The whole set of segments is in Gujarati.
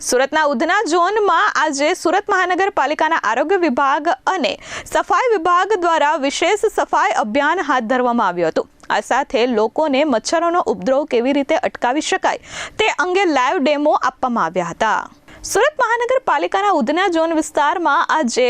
સુરતના ઉધના ઝોનમાં આજે સુરત મહાનગરપાલિકાના આરોગ્ય વિભાગ અને સફાઈ વિભાગ દ્વારા વિશેષ સફાઈ અભિયાન હાથ ધરવામાં આવ્યું હતું. આ સાથે લોકોને મચ્છરોનો ઉપદ્રવ કેવી રીતે અટકાવી શકાય તે અંગે લાઈવ ડેમો આપવામાં આવ્યા હતા. સુરત મહાનગરપાલિકાના ઉધના ઝોન વિસ્તારમાં આજે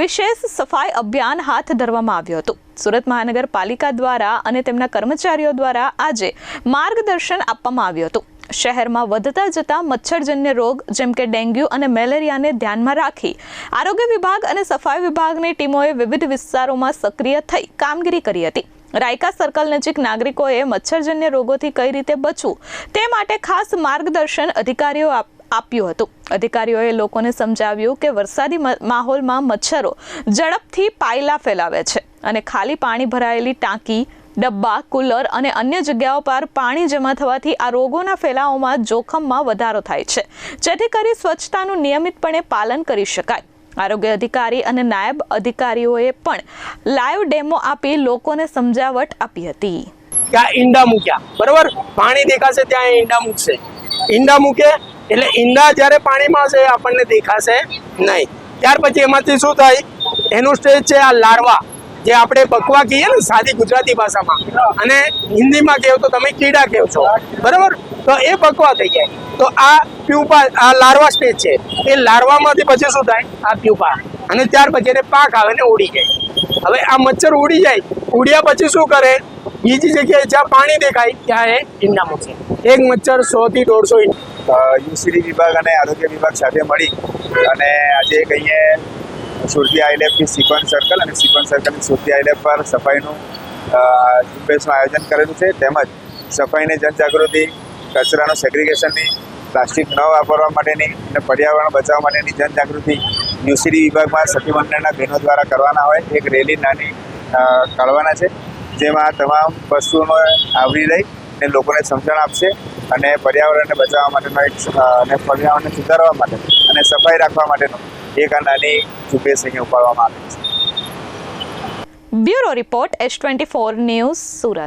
વિશેષ સફાઈ અભિયાન હાથ ધરવામાં આવ્યું હતું. સુરત મહાનગરપાલિકા દ્વારા અને તેમના કર્મચારીઓ દ્વારા આજે માર્ગદર્શન આપવામાં આવ્યું હતું. શહેરમાં વધતા જતા મચ્છરજન્ય રોગ જેમ કે ડેન્ગ્યુ અને મેલેરિયાને ધ્યાનમાં રાખી આરોગ્ય વિભાગ અને સફાઈ વિભાગની ટીમોએ વિવિધ વિસ્તારોમાં સક્રિય થઈ કામગીરી કરી હતી. રાયકા સર્કલ નજીક નાગરિકોએ મચ્છરજન્ય રોગોથી કઈ રીતે બચવું તે માટે ખાસ માર્ગદર્શન અધિકારીઓ આપ- આપ્યું હતું. અધિકારીઓએ લોકોને સમજાવ્યું કે વરસાદી માહોલમાં મચ્છરો ઝડપથી પાયલા ફેલાવે છે અને ખાલી પાણી ભરાયેલી ટાંકી, ડબ્બા, કુલર અને અન્ય જગ્યાઓ પર પાણી જમા થવાથી આ રોગોના ફેલાવવામાં જોખમમાં વધારો થાય છે. જેથી કરી સ્વચ્છતાનું નિયમિતપણે પાલન કરી શકાય. આરોગ્ય અધિકારી અને નાયબ અધિકારીઓએ પણ લાઈવ ડેમો આપી લોકોને સમજાવટ આપી હતી. ત્યાં ઈંડા મૂક્યા? બરોબર? પાણી દેખાશે ત્યાં ઈંડા મૂકશે. ઈંડા મૂકે એટલે ઈંડા જ્યારે પાણીમાં હશે આપણને દેખાશે નહીં. ત્યાર પછી એમાંથી શું થાય? એનું સ્ટેજ છે આ લાર્વા જે આપણે બકવા કહીએ ને સાદી ગુજરાતી ભાષામાં. અને હિન્દીમાં કહો તો તમે કીડા કહો છો. બરાબર? તો એ બકવા થઈ જાય. તો આ પ્યુપા, આ લાર્વા સ્ટેજ છે. એ લાર્વામાંથી પછી શું થાય? આ પ્યુપા. અને ત્યાર પછી એને પાક આવે ને ઉડી જાય. હવે આ મચ્છર ઉડી જાય. ઉડ્યા પછી શું કરે? બીજી જગ્યાએ જ્યાં પાણી દેખાય, ત્યાં એ ઈંડા મૂકશે એક મચ્છર સો થી દોઢસો ઈંડા યુસીડી વિભાગ અને આરોગ્ય વિભાગ સાથે મળી અને આજે અહીંયા સુરતી આઈલેબથી સિપન સર્કલ અને સિપન સર્કલની સુરતી આઈલેબ પર સફાઈનું ઝુંબેશનું આયોજન કરેલું છે. તેમજ સફાઈની જનજાગૃતિ, કચરાનું સેગ્રિગેશનની, પ્લાસ્ટિક ન વાપરવા માટેની અને પર્યાવરણ બચાવવા માટેની જનજાગૃતિ યુસીડી વિભાગમાં સખી મંડળના બહેનો દ્વારા કરવાના હોય. એક રેલી નાની કાઢવાના છે, જેમાં તમામ વસ્તુઓને આવરી લઈ અને લોકોને સમજણ આપશે. અને પર્યાવરણને બચાવવા માટેનો એક અને પર્યાવરણને સુધારવા માટે અને સફાઈ રાખવા માટેનો એક આ નાની ઝુંબેશ અહીંયા ઉપાડવામાં આવી છે. Bureau report S twenty four news Surat.